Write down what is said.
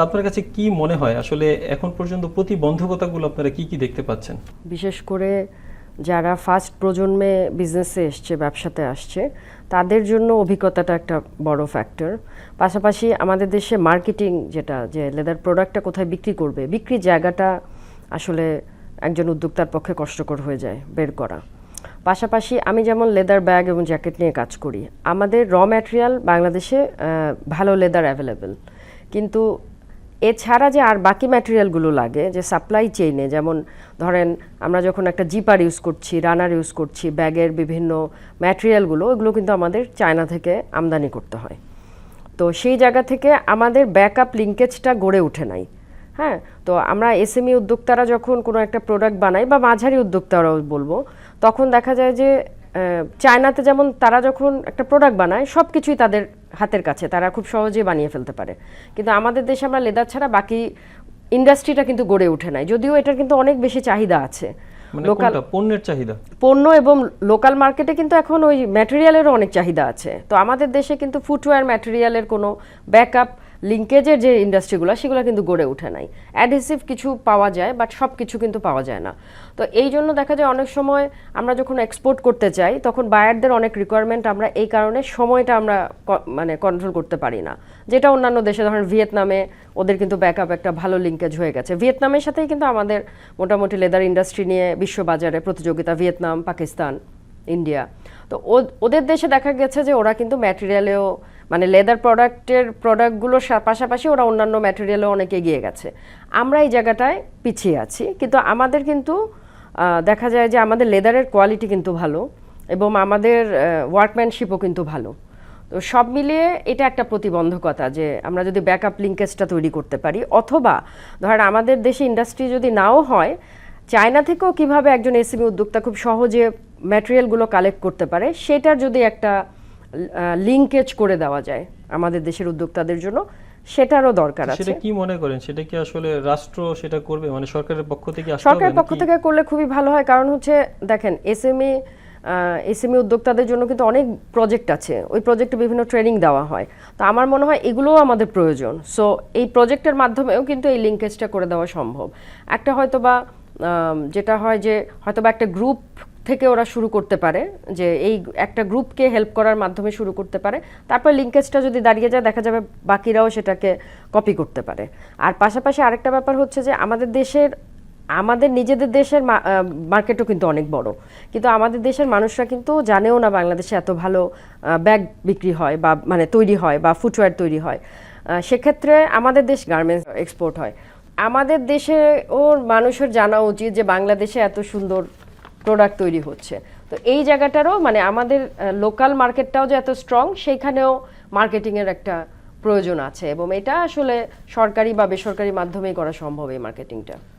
আপনার কাছে কি মনে হয়? আসলে এখন পর্যন্ত প্রতিবন্ধকতাগুলো আপনারা কি কি দেখতে পাচ্ছেন? বিশেষ করে যারা ফার্স্ট প্রজন্মে বিজনেসে এসছে, ব্যবসাতে আসছে, তাদের জন্য অভিজ্ঞতাটা একটা বড় ফ্যাক্টর পাশাপাশি আমাদের দেশে মার্কেটিং যেটা, যে লেদার প্রোডাক্টটা কোথায় বিক্রি করবে বিক্রির জায়গাটা আসলে একজন উদ্যোক্তার পক্ষে কষ্টকর হয়ে যায়, বের করা। পাশাপাশি আমি যেমন লেদার ব্যাগ এবং জ্যাকেট নিয়ে কাজ করি, আমাদের র ম্যাটেরিয়াল বাংলাদেশে ভালো লেদার অ্যাভেলেবেল কিন্তু এছাড়া যে আর বাকি ম্যাটেরিয়ালগুলো লাগে, যে সাপ্লাই চেইনে যেমন ধরেন আমরা যখন একটা জিপার ইউজ করছি রানার ইউজ করছি, ব্যাগের বিভিন্ন ম্যাটেরিয়ালগুলো ওগুলো কিন্তু আমাদের চায়না থেকে আমদানি করতে হয়। তো সেই জায়গা থেকে আমাদের ব্যাকআপ লিঙ্কেজটা গড়ে ওঠে নাই। হ্যাঁ? তো আমরা এসএমই উদ্যোক্তারা যখন কোনো একটা প্রোডাক্ট বানাই, বা মাঝারি উদ্যোক্তারাও বলব, তখন দেখা যায় যে চায়নাতে যেমন তারা যখন একটা প্রোডাক্ট বানায় সব কিছুই তাদের হাতের কাছে তারা খুব সহজে বানিয়ে ফেলতে পারে। কিন্তু আমাদের দেশে আমরা লেদার ছাড়া বাকি ইন্ডাস্ট্রিটা কিন্তু গড়ে ওঠে নাই। যদিও এটার কিন্তু অনেক বেশি চাহিদা আছে। মানে লোকাল পণ্যের চাহিদা? পণ্য এবং লোকাল মার্কেটে কিন্তু এখন ওই ম্যাটেরিয়ালেরও অনেক চাহিদা আছে। তো আমাদের দেশে কিন্তু ফুটওয়্যার ম্যাটেরিয়ালের কোনো ব্যাকআপ লিঙ্কেজের যে ইন্ডাস্ট্রিগুলো সেগুলো কিন্তু গড়ে ওঠে নাই। অ্যাডহেসিভ কিছু পাওয়া যায় বাট সব কিছু কিন্তু পাওয়া যায় না। তো এই জন্য দেখা যায় অনেক সময় আমরা যখন এক্সপোর্ট করতে চাই তখন বায়ারদের অনেক রিকোয়ারমেন্ট আমরা এই কারণে সময়টা আমরা মানে কন্ট্রোল করতে পারি না। যেটা অন্যান্য দেশে, ধরেন ভিয়েতনামে ওদের কিন্তু ব্যাকআপ একটা ভালো লিঙ্কেজ হয়ে গেছে। ভিয়েতনামের সাথেই কিন্তু আমাদের মোটামুটি লেদার ইন্ডাস্ট্রি নিয়ে বিশ্ববাজারে প্রতিযোগিতা, ভিয়েতনাম, পাকিস্তান, ইন্ডিয়া। তো ওদের দেশে দেখা গেছে যে ওরা কিন্তু ম্যাটেরিয়ালেও মানে লেদার প্রোডাক্টের প্রোডাক্টগুলোর পাশাপাশি ওরা অন্যান্য ম্যাটেরিয়ালেও অনেক এগিয়ে গেছে। আমরা এই জায়গাটায় পিছিয়ে আছি, কিন্তু আমাদের কিন্তু দেখা যায় যে আমাদের লেদারের কোয়ালিটি কিন্তু ভালো এবং আমাদের ওয়ার্কম্যানশিপও কিন্তু ভালো। তো সব মিলিয়ে এটা একটা প্রতিবন্ধকতা যে আমরা যদি ব্যাকআপ লিঙ্কেজটা তৈরি করতে পারি, অথবা ধর আমাদের দেশে ইন্ডাস্ট্রি যদি নাও হয় চায়না থেকেও কীভাবে একজন এসএমই উদ্যোক্তা খুব সহজে ম্যাটেরিয়ালগুলো কালেক্ট করতে পারে, সেটার যদি একটা লিঙ্কেজ করে দেওয়া যায় আমাদের দেশের উদ্যোক্তাদের জন্য। সেটারও দরকার আছে সেটা কি মনে করেন? সেটা কি আসলে রাষ্ট্র সেটা করবে? মানে সরকারের পক্ষ থেকে সরকারের পক্ষ থেকে করলে খুবই ভালো হয় কারণ হচ্ছে দেখেন এসএমই এসএমই উদ্যোক্তাদের জন্য কিন্তু অনেক প্রজেক্ট আছে। ওই প্রজেক্টে বিভিন্ন ট্রেনিং দেওয়া হয়। তো আমার মনে হয় এগুলোও আমাদের প্রয়োজন। সো এই প্রজেক্টের মাধ্যমেও কিন্তু এই লিঙ্কেজটা করে দেওয়া সম্ভব। একটা হয়তো বা যেটা হয় যে হয়তো বা একটা গ্রুপ থেকে ওরা শুরু করতে পারে, যে এই একটা গ্রুপকে হেল্প করার মাধ্যমে শুরু করতে পারে। তারপর লিঙ্কেজটা যদি দাঁড়িয়ে যায়, দেখা যাবে বাকিরাও সেটাকে কপি করতে পারে। আর পাশাপাশি আরেকটা ব্যাপার হচ্ছে যে আমাদের দেশের, আমাদের নিজেদের দেশের মার্কেটও কিন্তু অনেক বড়। কিন্তু আমাদের দেশের মানুষরা কিন্তু জানেও না বাংলাদেশে এত ভালো ব্যাগ বিক্রি হয় বা মানে তৈরি হয় বা ফুটওয়্যার তৈরি হয়। সেক্ষেত্রে আমাদের দেশ গার্মেন্টস এক্সপোর্ট হয়। আমাদের দেশে ওর মানুষের জানা উচিত যে বাংলাদেশে এত সুন্দর প্রোডাক্ট তৈরি হচ্ছে। তো এই জায়গাটারও মানে আমাদের লোকাল মার্কেটটাও যে এত স্ট্রং সেইখানেও মার্কেটিংয়ের একটা প্রয়োজন আছে এবং এটা আসলে সরকারি বা বেসরকারি মাধ্যমেই করা সম্ভব এই মার্কেটিংটা